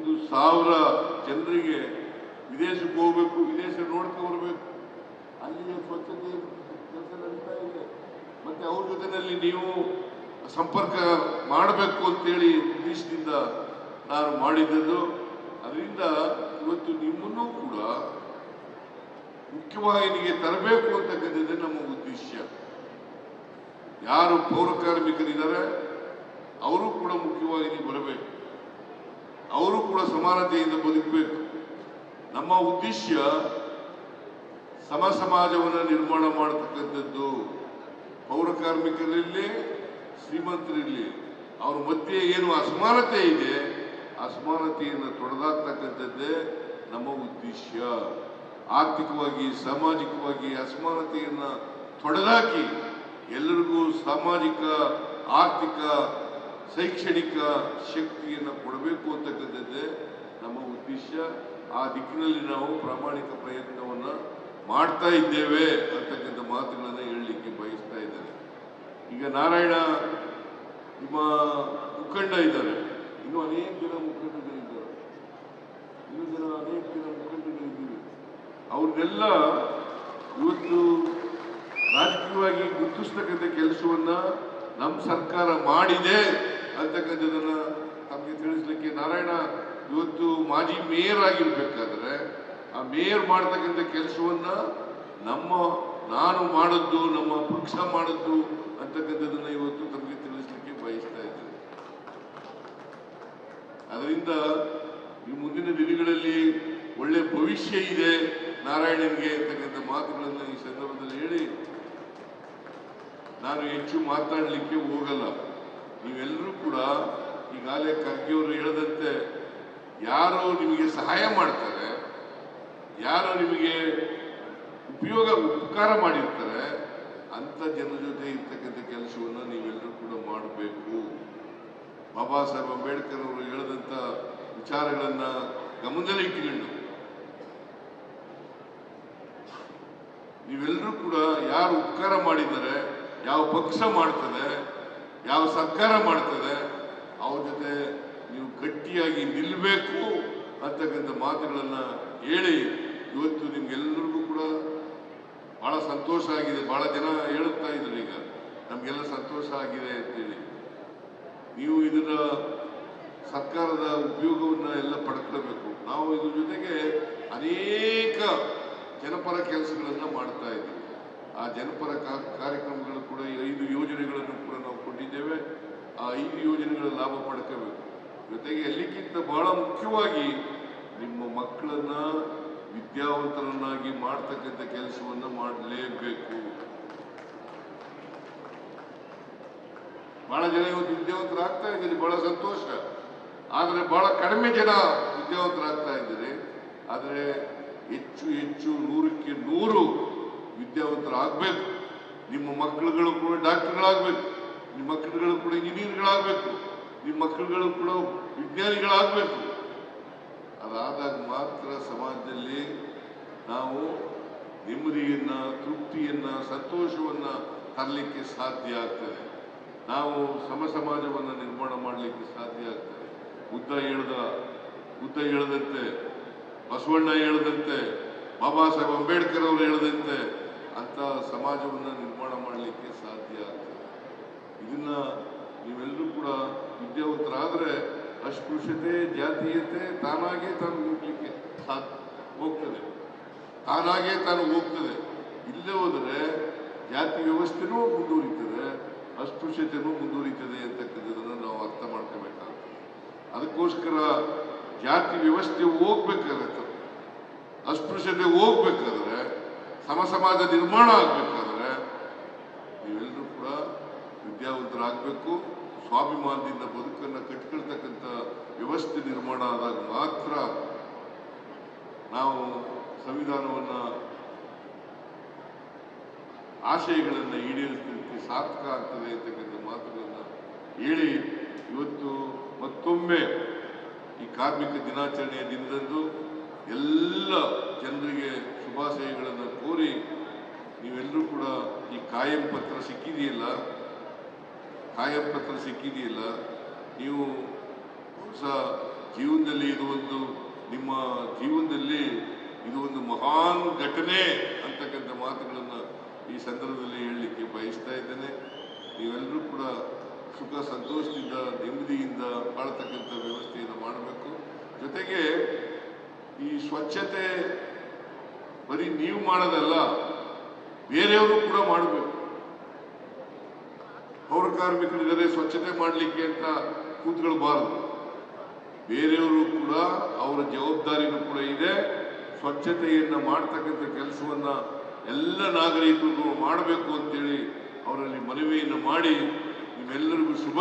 ಒಂದು ಸಾವಿರ ಜನರಿಗೆ ವಿದೇಶಕ್ಕೆ ಹೋಗ್ಬೇಕು, ವಿದೇಶ ನೋಡ್ಕೊ ಬರಬೇಕು ಅಲ್ಲಿಯ ಸ್ವಚ್ಛತೆ ಕೆಲಸ ಇದೆ. ಮತ್ತೆ ಅವ್ರ ಜೊತೆಯಲ್ಲಿ ನೀವು ಸಂಪರ್ಕ ಮಾಡಬೇಕು ಅಂತೇಳಿ ಉದ್ದೇಶದಿಂದ ನಾನು ಮಾಡಿದ್ದದ್ದು. ಅದರಿಂದ ಇವತ್ತು ನಿಮ್ಮನ್ನು ಕೂಡ ಮುಖ್ಯವಾಹಿನಿಗೆ ತರಬೇಕು ಅಂತಕ್ಕಂಥದ್ದೇ ನಮ್ಮ ಉದ್ದೇಶ. ಯಾರು ಪೌರ ಕಾರ್ಮಿಕರಿದ್ದಾರೆ, ಅವರು ಕೂಡ ಮುಖ್ಯವಾಹಿನಿಗೆ ಬರಬೇಕು. ಅವರು ಕೂಡ ಸಮಾನತೆಯಿಂದ ಬದುಕಬೇಕು. ನಮ್ಮ ಉದ್ದೇಶ ಸಮ ಸಮಾಜವನ್ನು ನಿರ್ಮಾಣ ಮಾಡತಕ್ಕಂಥದ್ದು. ಪೌರ ಕಾರ್ಮಿಕರಲ್ಲಿ ಶ್ರೀಮಂತರಿರಲಿ, ಅವರ ಮಧ್ಯೆ ಏನು ಅಸಮಾನತೆ ಇದೆ ಅಸಮಾನತೆಯನ್ನು ತೊಡೆದಾಕ್ತಕ್ಕಂಥದ್ದೇ ನಮ್ಮ ಉದ್ದೇಶ ಆರ್ಥಿಕವಾಗಿ, ಸಾಮಾಜಿಕವಾಗಿ ಅಸಮಾನತೆಯನ್ನು ತೊಡೆದಾಕಿ ಎಲ್ಲರಿಗೂ ಸಾಮಾಜಿಕ, ಆರ್ಥಿಕ ಶೈಕ್ಷಣಿಕ ಶಕ್ತಿಯನ್ನು ಕೊಡಬೇಕು ಅಂತಕ್ಕಂಥದ್ದೇ ನಮ್ಮ ಉದ್ದೇಶ. ಆ ದಿಕ್ಕಿನಲ್ಲಿ ನಾವು ಪ್ರಾಮಾಣಿಕ ಪ್ರಯತ್ನವನ್ನು ಮಾಡ್ತಾ ಇದ್ದೇವೆ ಅಂತಕ್ಕಂಥ ಮಾತುಗಳನ್ನು ಹೇಳಲಿಕ್ಕೆ ಬಯಸ್ತಾ ಇದ್ದಾರೆ ಈಗ ನಾರಾಯಣ ನಿಮ್ಮ ಮುಖಂಡ ಇದ್ದಾರೆ. ಇನ್ನೂ ಅನೇಕ ಜನ ಮುಖಂಡಗಳಿದ್ದಾರೆ ಇನ್ನೂ ಜನ ಅನೇಕ ಜನ ಮುಖಂಡಗಳಿದ್ದೀವಿ ಅವ್ರನ್ನೆಲ್ಲ ಇವತ್ತು ರಾಜಕೀಯವಾಗಿ ಗುರುತಿಸ್ತಕ್ಕಂಥ ಕೆಲಸವನ್ನು ನಮ್ಮ ಸರ್ಕಾರ ಮಾಡಿದೆ. ಅಂತಕ್ಕಂಥದ್ದನ್ನ ತಮಗೆ ತಿಳಿಸ್ಲಿಕ್ಕೆ ನಾರಾಯಣ ಇವತ್ತು ಮಾಜಿ ಮೇಯರ್ ಆಗಿರ್ಬೇಕಾದ್ರೆ ಆ ಮೇಯರ್ ಮಾಡ್ತಕ್ಕಂಥ ಕೆಲಸವನ್ನ ನಮ್ಮ ನಾನು ಮಾಡದ್ದು, ನಮ್ಮ ಪಕ್ಷ ಮಾಡದ್ದು ಅಂತಕ್ಕಂಥದ್ದನ್ನ ಇವತ್ತು ತಮಗೆ ತಿಳಿಸ್ಲಿಕ್ಕೆ ಬಯಸ್ತಾ ಇದ್ದೇನೆ ಅದರಿಂದ ಈ ಮುಂದಿನ ದಿನಗಳಲ್ಲಿ ಒಳ್ಳೆ ಭವಿಷ್ಯ ಇದೆ ನಾರಾಯಣನಿಗೆ ಅಂತಕ್ಕಂಥ ಮಾತುಗಳನ್ನು ಈ ಸಂದರ್ಭದಲ್ಲಿ ಹೇಳಿ. ನಾನು ಹೆಚ್ಚು ಮಾತಾಡಲಿಕ್ಕೆ ಹೋಗಲ್ಲ. ನೀವೆಲ್ಲರೂ ಕೂಡ ಈಗಾಗಲೇ ಖರ್ಗೆಯವರು ಹೇಳದಂತೆ ಯಾರು ನಿಮಗೆ ಸಹಾಯ ಮಾಡ್ತಾರೆ, ಯಾರು ನಿಮಗೆ ಉಪಯೋಗ, ಉಪಕಾರ ಮಾಡಿರ್ತಾರೆ ಅಂತ ಜನರ ಜೊತೆ ಇರ್ತಕ್ಕಂಥ ಕೆಲಸವನ್ನು ನೀವೆಲ್ಲರೂ ಕೂಡ ಮಾಡಬೇಕು. ಬಾಬಾ ಸಾಹೇಬ್ ಅಂಬೇಡ್ಕರ್ ಅವರು ಹೇಳಿದಂಥ ವಿಚಾರಗಳನ್ನ ಗಮನದಲ್ಲಿ ಇಟ್ಟುಕೊಂಡು ನೀವೆಲ್ಲರೂ ಕೂಡ ಯಾರು ಉಪಕಾರ ಮಾಡಿದ್ದಾರೆ, ಯಾವ ಪಕ್ಷ ಮಾಡ್ತದೆ ಯಾವ ಸರ್ಕಾರ ಮಾಡ್ತದೆ, ಅವ್ರ ಜೊತೆ ನೀವು ಗಟ್ಟಿಯಾಗಿ ನಿಲ್ಲಬೇಕು ಅಂತಕ್ಕಂಥ ಮಾತುಗಳನ್ನು ಹೇಳಿ, ಇವತ್ತು ನಿಮ್ಗೆಲ್ಲರಿಗೂ ಕೂಡ ಬಹಳ ಸಂತೋಷ ಆಗಿದೆ. ಬಹಳ ಜನ ಹೇಳುತ್ತಾ ಇದ್ರು ಈಗ, ನಮಗೆಲ್ಲ ಸಂತೋಷ ಆಗಿದೆ ಅಂತೇಳಿ. ನೀವು ಇದರ ಸರ್ಕಾರದ ಉಪಯೋಗವನ್ನು ಎಲ್ಲ ಪಡ್ಕೊಳ್ಬೇಕು. ನಾವು ಇದ್ರ ಜೊತೆಗೆ ಅನೇಕ ಜನಪರ ಕೆಲಸಗಳನ್ನು ಮಾಡ್ತಾ ಇದ್ದೀವಿ. ಆ ಜನಪರ ಕಾರ್ಯಕ್ರಮಗಳು ಕೂಡ ಐದು ಯೋಜನೆಗಳನ್ನು ಕೂಡ ನಾವು ಕೊಟ್ಟಿದ್ದೇವೆ. ಆ ಐದು ಯೋಜನೆಗಳ ಲಾಭ ಪಡ್ಕೋಬೇಕು. ಜೊತೆಗೆ ಅಲ್ಲಿಗಿಂತ ಬಹಳ ಮುಖ್ಯವಾಗಿ ನಿಮ್ಮ ಮಕ್ಕಳನ್ನ ವಿದ್ಯಾವಂತರನ್ನಾಗಿ ಮಾಡ್ತಕ್ಕಂಥ ಕೆಲಸವನ್ನು ಮಾಡಲೇಬೇಕು. ಬಹಳ ಜನ ಇವತ್ತು ವಿದ್ಯಾವಂತರಾಗ್ತಾ ಇದ್ದೀರಿ, ಬಹಳ ಸಂತೋಷ. ಆದರೆ ಬಹಳ ಕಡಿಮೆ ಜನ ವಿದ್ಯಾವಂತರಾಗ್ತಾ ಇದ್ದೀರಿ. ಆದರೆ ಹೆಚ್ಚು ಹೆಚ್ಚು ನೂರಕ್ಕೆ ನೂರು ವಿದ್ಯಾವಂತರಾಗಬೇಕು. ನಿಮ್ಮ ಮಕ್ಕಳುಗಳು ಕೂಡ ಡಾಕ್ಟರ್ಗಳಾಗಬೇಕು. ನಿಮ್ಮ ಮಕ್ಕಳುಗಳು ಕೂಡ ಇಂಜಿನಿಯರ್ಗಳಾಗಬೇಕು. ನಿಮ್ಮ ಮಕ್ಕಳುಗಳು ಕೂಡ ವಿಜ್ಞಾನಿಗಳಾಗಬೇಕು. ಅದಾದಾಗ ಮಾತ್ರ ಸಮಾಜದಲ್ಲಿ ನಾವು ನೆಮ್ಮದಿಯನ್ನು, ತೃಪ್ತಿಯನ್ನು, ಸಂತೋಷವನ್ನು ತರಲಿಕ್ಕೆ ಸಾಧ್ಯ ಆಗ್ತದೆ. ನಾವು ಸಮ ಸಮಾಜವನ್ನು ನಿರ್ಮಾಣ ಮಾಡಲಿಕ್ಕೆ ಸಾಧ್ಯ ಆಗ್ತದೆ. ಬುದ್ಧ ಹೇಳ್ದ, ಬುದ್ಧ ಹೇಳದಂತೆ, ಬಸವಣ್ಣ ಹೇಳದಂತೆ, ಬಾಬಾ ಸಾಹೇಬ್ ಅಂಬೇಡ್ಕರ್ ಅವರು ಹೇಳದಂತೆ ಅಂತ ಸಮಾಜವನ್ನು ನಿರ್ಮಾಣ ಮಾಡಲಿಕ್ಕೆ ಸಾಧ್ಯ ಆಗ್ತದೆ ಇದನ್ನ ನೀವೆಲ್ಲರೂ ಕೂಡ ವಿದ್ಯಾವಂತರಾದರೆ ಅಸ್ಪೃಶ್ಯತೆ ಜಾತೀಯತೆ ತಾನಾಗೇ ತಾನು ಹೋಗ್ಲಿಕ್ಕೆ ಹೋಗ್ತದೆ. ತಾನಾಗೇ ತಾನು ಹೋಗ್ತದೆ. ಇಲ್ಲೇ ಹೋದರೆ ಜಾತಿ ವ್ಯವಸ್ಥೆನೂ ಮುಂದುವರಿತದೆ ಅಸ್ಪೃಶ್ಯತೆನೂ ಮುಂದುವರಿತದೆ ಅಂತಕ್ಕಂಥದ್ದನ್ನು ನಾವು ಅರ್ಥ ಮಾಡ್ಕೋಬೇಕಾಗ್ತದೆ. ಅದಕ್ಕೋಸ್ಕರ ಜಾತಿ ವ್ಯವಸ್ಥೆ ಹೋಗ್ಬೇಕಾಗತ್ತೆ. ಅಸ್ಪೃಶ್ಯತೆ ಹೋಗ್ಬೇಕಾದ್ರೆ ಸಮ ಸಮಾಜ ನಿರ್ಮಾಣ ಆಗ್ಬೇಕಾದ್ರೆ ನೀವೆಲ್ಲರೂ ಕೂಡ ವಿದ್ಯಾವಂತರಾಗಬೇಕು. ಸ್ವಾಭಿಮಾನದಿಂದ ಬದುಕನ್ನು ಕಟ್ಕೊಳ್ತಕ್ಕಂಥ ವ್ಯವಸ್ಥೆ ನಿರ್ಮಾಣ ಆದಾಗ ಮಾತ್ರ ನಾವು ಸಂವಿಧಾನವನ್ನ ಆಶಯಗಳನ್ನು ಈಡೇರಿಸಲಿಕ್ಕೆ ಸಾರ್ಥಕ ಆಗ್ತದೆ ಅಂತಕ್ಕಂಥ ಮಾತುಗಳನ್ನು ಹೇಳಿ ಇವತ್ತು ಮತ್ತೊಮ್ಮೆ ಈ ಕಾರ್ಮಿಕ ದಿನಾಚರಣೆಯ ದಿನದಂದು ಎಲ್ಲ ಜನರಿಗೆ ಶುಭಾಶಯಗಳನ್ನು ಕೋರಿ ನೀವೆಲ್ಲರೂ ಕೂಡ ಈ ಕಾಯಂ ಪತ್ರ ಸಿಕ್ಕಿದೆಯಲ್ಲ? ಕಾಯಂ ಪತ್ರ ಸಿಕ್ಕಿದೆಯಲ್ಲ? ನೀವು ಹೊಸ ಜೀವನದಲ್ಲಿ ಇದು ಒಂದು ನಿಮ್ಮ ಜೀವನದಲ್ಲಿ ಇದು ಒಂದು ಮಹಾನ್ ಘಟನೆ ಅಂತಕ್ಕಂಥ ಮಾತುಗಳನ್ನು ಈ ಸಂದರ್ಭದಲ್ಲಿ ಹೇಳಲಿಕ್ಕೆ ಬಯಸ್ತಾ ಇದ್ದೇನೆ. ನೀವೆಲ್ಲರೂ ಕೂಡ ಸುಖ, ಸಂತೋಷದಿಂದ, ನೆಮ್ಮದಿಯಿಂದ ಬಾಳ್ತಕ್ಕಂಥ ವ್ಯವಸ್ಥೆಯನ್ನು ಮಾಡಬೇಕು. ಜೊತೆಗೆ ಈ ಸ್ವಚ್ಛತೆ ಬರೀ ನೀವು ಮಾಡೋದಲ್ಲ, ಬೇರೆಯವರು ಕೂಡ ಮಾಡಬೇಕು. ಪೌರ ಕಾರ್ಮಿಕರಿದ್ದಾರೆ ಸ್ವಚ್ಛತೆ ಮಾಡಲಿಕ್ಕೆ ಅಂತ ಕೂತ್ಕೊಳ್ಬಾರದು ಬೇರೆಯವರು ಕೂಡ ಅವರ ಜವಾಬ್ದಾರಿನೂ ಕೂಡ ಇದೆ. ಸ್ವಚ್ಛತೆಯನ್ನು ಮಾಡ್ತಕ್ಕಂಥ ಕೆಲಸವನ್ನು ಎಲ್ಲ ನಾಗರಿಕರು ಮಾಡಬೇಕು ಅಂತೇಳಿ ಅವರಲ್ಲಿ ಮನವಿಯನ್ನು ಮಾಡಿ ನಿಮ್ಮೆಲ್ಲರಿಗೂ ಶುಭ